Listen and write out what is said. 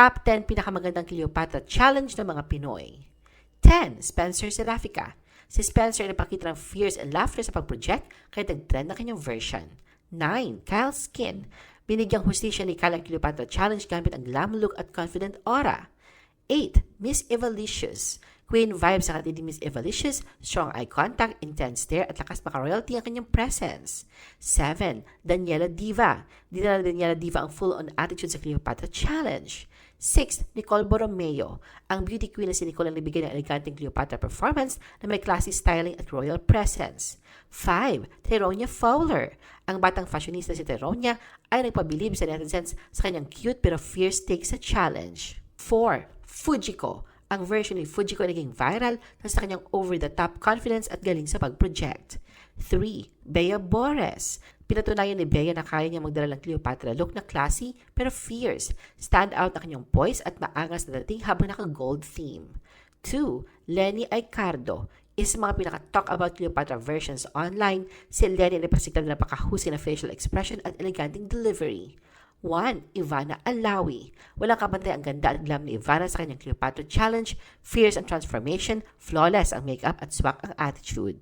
Top 10 pinakamagandang Cleopatra Challenge ng mga Pinoy. 10. Spencer Serafica. Si Spencer ay napakita ng fierce and laughter sa pag-project kaya nag-trend na kanyang version. 9. Kyle Skin. Binigyang hustisya ni Kyle Cleopatra Challenge gamit ang glam look at confident aura. 8. Miss Evalicious. Queen vibes sa atin Miss Evalicious, strong eye contact, intense stare at lakas maka-royalty ang kanyang presence. 7. Daniela Diva. Dinala ni Daniela Diva ang full-on attitude sa Cleopatra Challenge. 6. Nicole Borromeo. Ang beauty queen na si Nicole ang nabigyan ng eleganteng Cleopatra performance na may classy styling at royal presence. 5. Teronia Fowler. Ang batang fashionista si Teronia ay nagpabilib sa netizens sa kanyang cute pero fierce take sa challenge. 4. Fujiko. Ang version ni Fujiko naging viral dahil sa kanyang over-the-top confidence at galing sa pag-project. 3. Bea Bores. Pinatunayan ni Bea na kaya niya magdala ng Cleopatra look na classy pero fierce. Stand out ang kanyang poise at maangas na dating habang naka-gold theme. 2. Lenny Aicardo. Isa sa mga pinaka-talk about Cleopatra versions online, si Lenny ay napasigtan ng napakahusay na facial expression at eleganteng delivery. 1. Ivana Alawi. Walang kabantay ang ganda at glam ni Ivana sa kanyang Cleopatra Challenge, fierce ang transformation, flawless ang makeup at swak ang attitude.